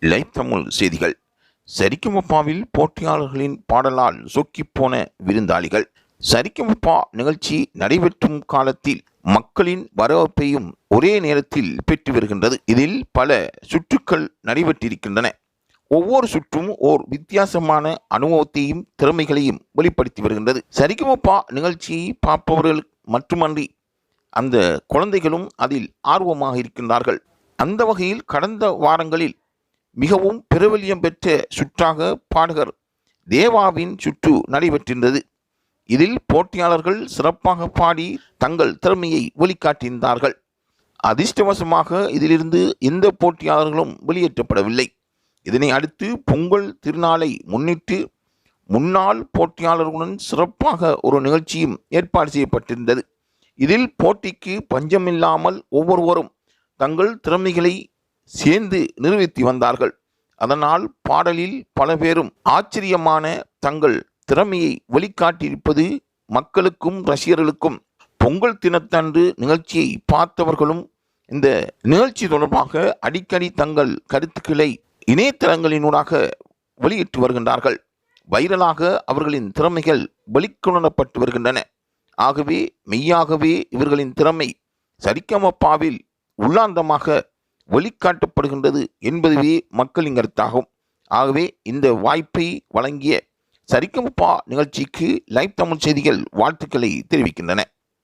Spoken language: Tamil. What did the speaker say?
லைவ் தமிழ் செய்திகள். சரிக்குமப்பாவில் போட்டியாளர்களின் பாடலால் சொக்கிப்போன விருந்தாளிகள். சரிக்குமப்பா நிகழ்ச்சி நடைபெற்றும் காலத்தில் மக்களின் வரவேற்பையும் ஒரே நேரத்தில் பெற்று வருகின்றது. இதில் பல சுற்றுக்கள் நடைபெற்றிருக்கின்றன. ஒவ்வொரு சுற்றும் ஓர் வித்தியாசமான அனுபவத்தையும் திறமைகளையும் வெளிப்படுத்தி வருகின்றது. சரிக்குமப்பா நிகழ்ச்சியை பார்ப்பவர்கள் மட்டுமன்றி அந்த குழந்தைகளும் அதில் ஆர்வமாக இருக்கின்றார்கள். அந்த வகையில் கடந்த வாரங்களில் மிகவும் பிரபல்யம் பெற்ற சுற்றாக பாடகர் தேவாவின் சுற்று நடைபெற்றிருந்தது. இதில் போட்டியாளர்கள் சிறப்பாக பாடி தங்கள் திறமையை வெளிக்காட்டியிருந்தார்கள். அதிர்ஷ்டவசமாக இதிலிருந்து எந்த போட்டியாளர்களும் வெளியேற்றப்படவில்லை. இதனை அடுத்து பொங்கல் திருநாளை முன்னிட்டு முன்னாள் போட்டியாளர்களுடன் சிறப்பாக ஒரு நிகழ்ச்சியும் ஏற்பாடு செய்யப்பட்டிருந்தது. இதில் போட்டிக்கு பஞ்சமில்லாமல் ஒவ்வொருவரும் தங்கள் திறமைகளை சேர்ந்து நிரூபித்து வந்தார்கள். அதனால் பாடலில் பல பேரும் ஆச்சரியமான தங்கள் திறமையை வெளிக்காட்டியிருப்பது மக்களுக்கும் ரசிகர்களுக்கும் பொங்கல் தினத்தன்று நிகழ்ச்சியை பார்த்தவர்களும் இந்த நிகழ்ச்சி தொடர்பாக அடிக்கடி தங்கள் கருத்துக்களை இணையதளங்களினூடாக வெளியிட்டு வருகின்றார்கள். வைரலாக அவர்களின் திறமைகள் வெளிக்கொணரப்பட்டு வருகின்றன. ஆகவே மெய்யாகவே இவர்களின் திறமை சரிக்கமப்பாவில் உள்ளாந்தமாக வழிகாட்டப்படுகின்றது என்பதுவே மக்களின் கருத்தாகும். ஆகவே இந்த வாய்ப்பை வழங்கிய சரிகமப்பா நிகழ்ச்சிக்கு லைவ் தமிழ் செய்திகள் வாழ்த்துக்களை தெரிவிக்கின்றன.